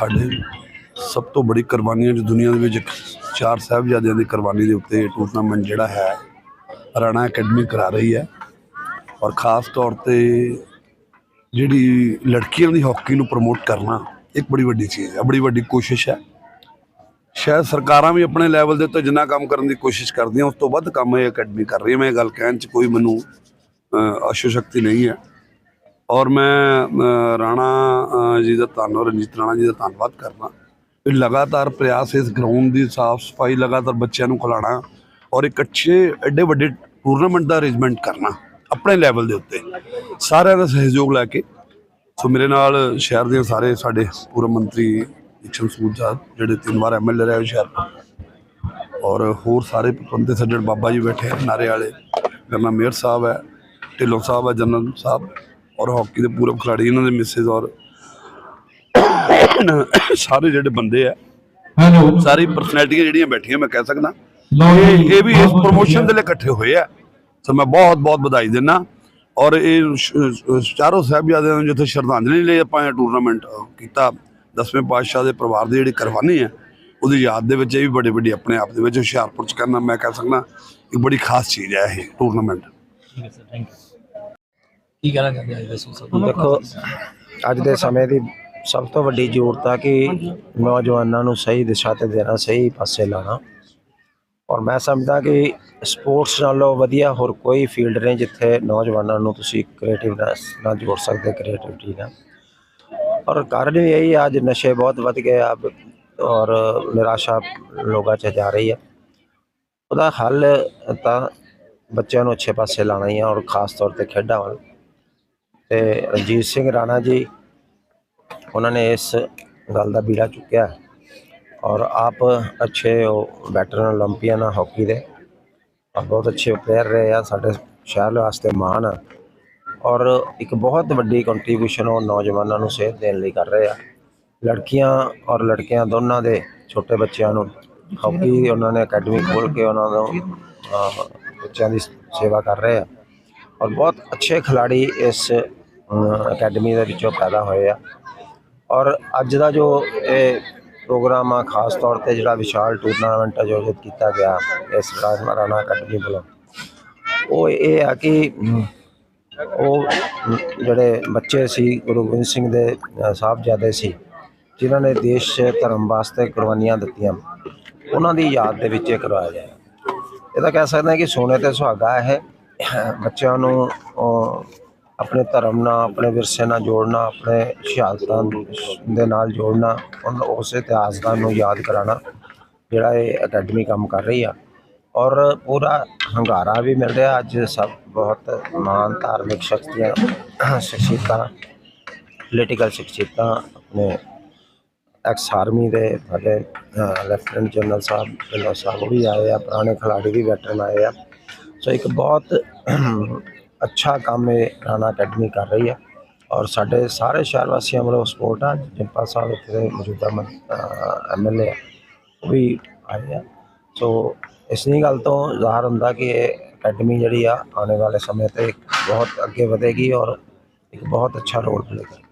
ਸਾਡੇ ਸਭ ਤੋਂ ਬੜੀ ਕੁਰਬਾਨੀਆਂ ਜੋ ਦੁਨੀਆ ਦੇ ਵਿੱਚ ਇੱਕ ਚਾਰ ਸਾਹਿਬਜ਼ਾਦਿਆਂ ਦੀ ਕੁਰਬਾਨੀ ਦੇ ਉੱਤੇ ਟੂਰਨਾਮੈਂਟ ਜਿਹੜਾ ਹੈ ਰਾਣਾ ਅਕੈਡਮੀ ਕਰਾ ਰਹੀ ਹੈ। ਔਰ ਖਾਸ ਤੌਰ ਤੇ ਜਿਹੜੀ ਲੜਕੀਆਂ ਦੀ ਹਾਕੀ ਨੂੰ ਪ੍ਰਮੋਟ ਕਰਨਾ ਇੱਕ ਬੜੀ ਵੱਡੀ ਚੀਜ਼ ਹੈ ਬੜੀ ਵੱਡੀ ਕੋਸ਼ਿਸ਼ ਹੈ। ਸ਼ਾਇਦ ਸਰਕਾਰਾਂ ਵੀ ਆਪਣੇ ਲੈਵਲ ਦੇ ਉੱਤੇ ਜਿੰਨਾ ਕੰਮ ਕਰਨ ਦੀ ਕੋਸ਼ਿਸ਼ ਕਰਦੀਆਂ ਉਸ ਤੋਂ ਵੱਧ ਕੰਮ ਇਹ ਅਕੈਡਮੀ ਕਰ ਰਹੀ ਹੈ ਮੈਂ ਇਹ ਗੱਲ ਕਹਿਣ 'ਚ ਕੋਈ ਮੈਨੂੰ ਅ, ਨਹੀਂ ਹੈ। ਔਰ ਮੈਂ ਰਾਣਾ ਜੀ ਦਾ ਧੰਨਵਾਦ ਰਣਜੀਤ ਰਾਣਾ ਜੀ ਦਾ ਧੰਨਵਾਦ ਕਰਨਾ ਲਗਾਤਾਰ ਪ੍ਰਯਾਸ ਇਸ ਗਰਾਊਂਡ ਦੀ ਸਾਫ਼ ਸਫ਼ਾਈ ਲਗਾਤਾਰ ਬੱਚਿਆਂ ਨੂੰ ਖਿਲਾਉਣਾ ਔਰ ਇੱਕ ਅੱਛੇ ਐਡੇ ਵੱਡੇ ਟੂਰਨਾਮੈਂਟ ਦਾ ਅਰੇਂਜਮੈਂਟ ਕਰਨਾ ਆਪਣੇ ਲੈਵਲ ਦੇ ਉੱਤੇ। ਸਾਰਿਆਂ ਦਾ ਸਹਿਯੋਗ ਲੈ ਕੇ ਸੋ ਮੇਰੇ ਨਾਲ ਸ਼ਹਿਰ ਦੇ ਸਾਰੇ ਸਾਡੇ ਪੂਰਬ ਮੰਤਰੀ ਇਕਸ਼ਮ ਸੂਦ ਸਾਹਿਬ ਜਿਹੜੇ ਤਿੰਨ ਵਾਰ ਐਮਐਲਏ ਰਹੇ ਸ਼ਹਿਰ ਔਰ ਹੋਰ ਸਾਰੇ ਪੰਤੇ ਸੱਜਣ ਬਾਬਾ ਜੀ ਬੈਠੇ ਆ, ਨਾਰੇ ਵਾਲੇ। ਕਰਨਾ ਮੇਅਰ ਸਾਹਿਬ ਹੈ ਢਿੱਲੋਂ ਸਾਹਿਬ ਹੈ ਜਨਰਲ ਸਾਹਿਬ। ਔਰ ਹਾਕੀ ਦੇ ਪੂਰਬ ਖਿਡਾਰੀ ਇਹਨਾਂ ਦੇ ਮਿਸਿਸ ਔਰ ਸਾਰੇ ਜਿਹੜੇ ਬੰਦੇ ਆ ਹੈਲੋ ਸਾਰੀ ਪਰਸਨੈਲਿਟੀਆਂ ਜਿਹੜੀਆਂ ਬੈਠੀਆਂ ਮੈਂ ਕਹਿ ਸਕਦਾ। ਇਹ ਵੀ ਇਸ ਪ੍ਰੋਮੋਸ਼ਨ ਦੇ ਲਈ ਇਕੱਠੇ ਹੋਏ ਆ। ਸੋ ਮੈਂ ਬਹੁਤ ਬਹੁਤ ਵਧਾਈ ਦਿੰਦਾ। ਔਰ ਇਹ ਚਾਰੋਂ ਸਾਹਿਬਜ਼ਾਦਿਆਂ ਨੂੰ ਜਿੱਥੇ ਸ਼ਰਧਾਂਜਲੀ ਲਈ ਆਪਾਂ ਇਹ ਟੂਰਨਾਮੈਂਟ ਕੀਤਾ ਦਸਵੇਂ ਪਾਤਸ਼ਾਹ ਦੇ ਪਰਿਵਾਰ ਦੀ ਜਿਹੜੀ ਕੁਰਬਾਨੀ ਹੈ ਉਹਦੀ ਯਾਦ ਦੇ ਵਿੱਚ ਇਹ ਵੀ ਬੜੀ ਵੱਡੀ ਆਪਣੇ ਆਪ ਦੇ ਵਿੱਚ ਹੁਸ਼ਿਆਰਪੁਰ ਚ ਕਰਨਾ ਮੈਂ ਕਹਿ ਸਕਦਾ ਇੱਕ ਬੜੀ ਖਾਸ ਚੀਜ਼ ਹੈ ਇਹ ਟੂਰਨਾਮੈਂਟ ਠੀਕ ਹੈ ਸਰ ਥੈਂਕ ਯੂ ਕੀ ਕਹਿਣਾ ਚਾਹੁੰਦੇ ਆ ਵੈਸੂ ਸਰ ਦੇਖੋ ਅੱਜ ਦੇ ਸਮੇਂ ਦੀ ਸਭ ਤੋਂ ਵੱਡੀ ਜ਼ਰੂਰਤ ਆ ਕਿ ਨੌਜਵਾਨਾਂ ਨੂੰ ਸਹੀ ਦਿਸ਼ਾ ਤੇ ਦੇਣਾ ਸਹੀ ਪਾਸੇ ਲਾਣਾ ਔਰ ਮੈਂ ਸਮਝਦਾ ਕਿ ਸਪੋਰਟਸ ਨਾਲੋਂ ਵਧੀਆ ਹੋਰ ਕੋਈ ਫੀਲਡ ਨਹੀਂ ਜਿੱਥੇ ਨੌਜਵਾਨਾਂ ਨੂੰ ਤੁਸੀਂ ਕ੍ਰੀਏਟਿਵਨੈਸ ਨਾਲ ਜੋੜ ਸਕਦੇ ਕ੍ਰੀਏਟਿਵਿਟੀ ਨਾਲ। ਔਰ ਕਾਰਨ ਇਹੀ ਆ ਅੱਜ ਨਸ਼ੇ ਬਹੁਤ ਵੱਧ ਗਏ ਆ ਔਰ ਨਿਰਾਸ਼ਾ ਲੋਕਾਂ 'ਚ ਜਾ ਰਹੀ ਹੈ ਉਹਦਾ ਹੱਲ ਤਾਂ ਬੱਚਿਆਂ ਨੂੰ ਅੱਛੇ ਪਾਸੇ ਲਾਣਾ ਹੀ ਆ ਔਰ ਖਾਸ ਤੌਰ ਤੇ ਖੇਡਾਂ ਵੱਲ। ਤੇ ਰਣਜੀਤ ਸਿੰਘ ਰਾਣਾ ਜੀ, ਉਹਨਾਂ ਨੇ ਇਸ ਗੱਲ ਦਾ ਬੀੜਾ ਚੁੱਕਿਆ ਔਰ ਆਪ ਅੱਛੇ ਵੈਟਰਨ 올림픽ਨ ਆ ਹਾਕੀ ਦੇ। ਔਰ ਬਹੁਤ ਅੱਛੇ ਪਲੇਅਰ ਰਹੇ ਆ, ਸਾਡੇ ਸ਼ਹਿਰ ਵਾਸਤੇ ਮਾਣ ਆ। ਔਰ ਇੱਕ ਬਹੁਤ ਵੱਡੀ ਕੰਟਰੀਬਿਊਸ਼ਨ ਉਹ ਨੌਜਵਾਨਾਂ ਨੂੰ ਸੇਧ ਦੇਣ ਲਈ ਕਰ ਰਹੇ ਆ। ਲੜਕੀਆਂ ਔਰ ਲੜਕਿਆਂ ਦੋਨਾਂ ਦੇ, ਛੋਟੇ ਬੱਚਿਆਂ ਨੂੰ। ਹਾਕੀ ਉਹਨਾਂ ਨੇ ਅਕੈਡਮੀ ਖੋਲ ਕੇ ਉਹਨਾਂ ਨੂੰ ਬੱਚਿਆਂ ਦੀ ਸੇਵਾ ਕਰ ਰਹੇ ਆ। ਔਰ ਬਹੁਤ ਅੱਛੇ ਖਿਲਾੜੀ ਇਸ ਅਕੈਡਮੀ ਦੇ ਵਿੱਚੋਂ ਪੈਦਾ ਹੋਏ ਆ। ਔਰ ਅੱਜ ਦਾ ਜੋ ਇਹ ਪ੍ਰੋਗਰਾਮ ਆ, ਖਾਸ ਤੌਰ ਤੇ ਜਿਹੜਾ ਵਿਸ਼ਾਲ ਟੂਰਨਾਮੈਂਟ ਆਯੋਜਿਤ ਕੀਤਾ ਗਿਆ ਇਸ ਰਾਣਾ ਅਕੈਡਮੀ ਵੱਲੋਂ, ਉਹ ਇਹ ਆ ਕਿ ਉਹ ਜਿਹੜੇ ਬੱਚੇ ਸੀ, ਗੁਰੂ ਗੋਬਿੰਦ ਸਿੰਘ ਦੇ ਸਾਹਿਬਜ਼ਾਦੇ ਸੀ, ਜਿਨ੍ਹਾਂ ਨੇ ਦੇਸ਼ ਧਰਮ ਵਾਸਤੇ ਕੁਰਬਾਨੀਆਂ ਦਿੱਤੀਆਂ, ਉਹਨਾਂ ਦੀ ਯਾਦ ਦੇ ਵਿੱਚ ਇਹ ਕਰਵਾਇਆ ਜਾਏ ਇਹ ਤਾਂ ਕਹਿ ਸਕਦੇ ਹਾਂ ਕਿ ਸੋਨੇ ਤੇ ਸੁਹਾਗਾ ਹੈ। ਬੱਚਿਆਂ ਨੂੰ ਆਪਣੇ ਧਰਮ ਨਾਲ, ਆਪਣੇ ਵਿਰਸੇ ਨਾਲ ਜੋੜਨਾ, ਆਪਣੇ ਸ਼ਹਾਦਤਾਂ ਦੇ ਨਾਲ ਜੋੜਨਾ ਉਹਨਾਂ ਉਸ ਇਤਿਹਾਸਦਾਨ ਨੂੰ ਯਾਦ ਕਰਾਉਣਾ, ਜਿਹੜਾ ਇਹ ਅਕੈਡਮੀ ਕੰਮ ਕਰ ਰਹੀ ਆ। ਔਰ ਪੂਰਾ ਹੰਗਾਰਾ ਵੀ ਮਿਲ ਰਿਹਾ, ਅੱਜ ਸਭ ਬਹੁਤ ਮਹਾਨ ਧਾਰਮਿਕ ਸ਼ਖਸੀਅਤਾਂ ਸ਼ਖਸੀਅਤਾਂ ਪੋਲੀਟੀਕਲ ਸ਼ਖਸੀਅਤਾਂ, ਆਪਣੇ ਐਕਸ ਆਰਮੀ ਦੇ ਸਾਡੇ ਲੈਫਟੀਨੈਂਟ ਜਨਰਲ ਸਾਹਿਬ ਢਿੱਲੋਂ ਸਾਹਿਬ ਵੀ ਆਏ ਆ, ਪੁਰਾਣੇ ਖਿਲਾੜੀ ਵੀ ਵੈਟਰਨ ਆਏ ਆ। ਸੋ ਇੱਕ ਬਹੁਤ ਅੱਛਾ ਕੰਮ ਇਹ ਰਾਣਾ ਅਕੈਡਮੀ ਕਰ ਰਹੀ ਹੈ ਔਰ ਸਾਡੇ ਸਾਰੇ ਸ਼ਹਿਰ ਵਾਸੀਆਂ ਵੱਲੋਂ ਸਪੋਰਟ ਆ ਜਿੰਪਾ ਸਾਹਿਬ ਇੱਥੇ ਦੇ ਮੌਜੂਦਾ ਐਮਐਲਏ ਉਹ ਵੀ ਆਏ ਆ ਸੋ ਇਸ ਨਹੀਂ ਗੱਲ ਤੋਂ ਜ਼ਾਹਰ ਹੁੰਦਾ ਕਿ ਇਹ ਅਕੈਡਮੀ ਜਿਹੜੀ ਆ ਆਉਣ ਵਾਲੇ ਸਮੇਂ ਤੇ ਇੱਕ ਬਹੁਤ ਅੱਗੇ ਵਧੇਗੀ ਔਰ ਇੱਕ ਬਹੁਤ ਅੱਛਾ ਰੋਲ ਪਲੇ ਕਰੇਗੀ